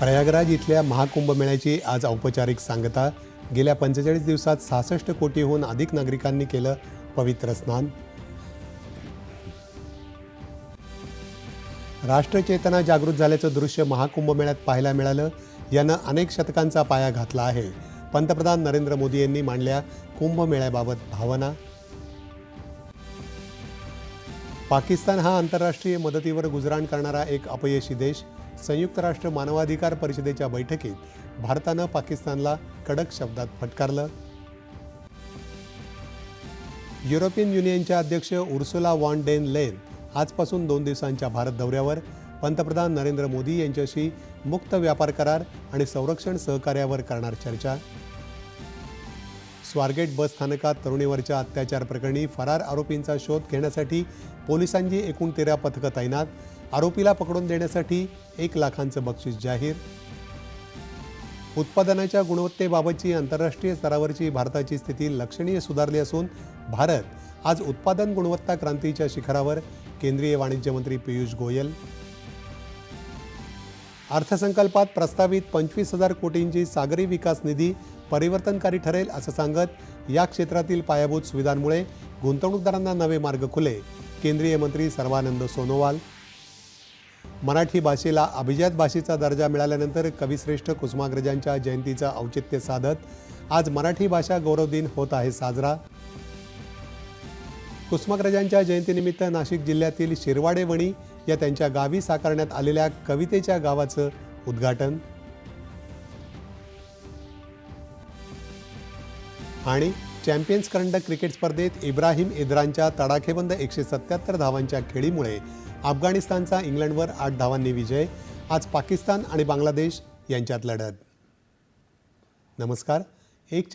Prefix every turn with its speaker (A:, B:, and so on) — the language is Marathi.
A: प्रयागराज इथल्या महाकुंभ मेळ्याची आज औपचारिक सांगता. गेल्या पंचेचाळीस दिवसात सहासष्ट कोटीहून अधिक नागरिकांनी केलं पवित्र स्नान. राष्ट्रचेतना जागृत झाल्याचं दृश्य महाकुंभ मेळ्यात पाहायला मिळालं. यानं अनेक शतकांचा पाया घातला आहे. पंतप्रधान नरेंद्र मोदी यांनी मांडल्या कुंभमेळ्याबाबत भावना. पाकिस्तान हा आंतरराष्ट्रीय मदतीवर गुजराण करणारा एक अपयशी देश. संयुक्त राष्ट्र मानवाधिकार परिषदेच्या बैठकीत भारतानं पाकिस्तानला कडक शब्दात फटकारलं. युरोपियन युनियनच्या अध्यक्ष उर्सुला वॉन डेन लेन आजपासून दोन दिवसांच्या भारत दौऱ्यावर. पंतप्रधान नरेंद्र मोदी यांच्याशी मुक्त व्यापार करार आणि संरक्षण सहकार्यावर करणार चर्चा. स्वारगेट बस स्थानकात तरुणीवरच्या अत्याचार प्रकरणी फरार आरोपींचा शोध घेण्यासाठी पोलिसांची एकूण तेरा पथकं तैनात. आरोपीला पकडून देण्यासाठी एक लाखांचं बक्षीस जाहीर. उत्पादनाच्या गुणवत्तेबाबतची आंतरराष्ट्रीय स्तरावरची भारताची स्थिती लक्षणीय सुधारली असून भारत आज उत्पादन गुणवत्ता क्रांतीच्या शिखरावर केंद्रीय वाणिज्य मंत्री पियुष गोयल. अर्थसंकल्पात प्रस्तावित पंचवीस हजार कोटींची सागरी विकास निधी परिवर्तनकारी ठरेल असं सांगत या क्षेत्रातील पायाभूत सुविधांमुळे गुंतवणूकदारांना नवे मार्ग खुले. केंद्रीय मंत्री सर्वानंद सोनोवाल. मराठी भाषेला अभिजात भाषेचा दर्जा मिळाल्यानंतर कविश्रेष्ठ कुसुमाग्रजांच्या जयंतीचं औचित्य साधत आज मराठी भाषा गौरव दिन होत आहे साजरा. कुसुमाग्रजांच्या जयंतीनिमित्त नाशिक जिल्ह्यातील शिरवाडे वणी या त्यांच्या गावी साकारण्यात आलेल्या कवितेच्या गावाचं उद्घाटन. आणि चॅम्पियन्स करंडक क्रिकेट स्पर्धेत इब्राहिम इद्रानच्या तडाखेबंद एकशे सत्याहत्तर धावांच्या खेळीमुळे अफगाणिस्तानचा इंग्लंडवर आठ धावांनी विजय आज पाकिस्तान आणि बांगलादेश यांच्यात लढत. नमस्कार एकच्या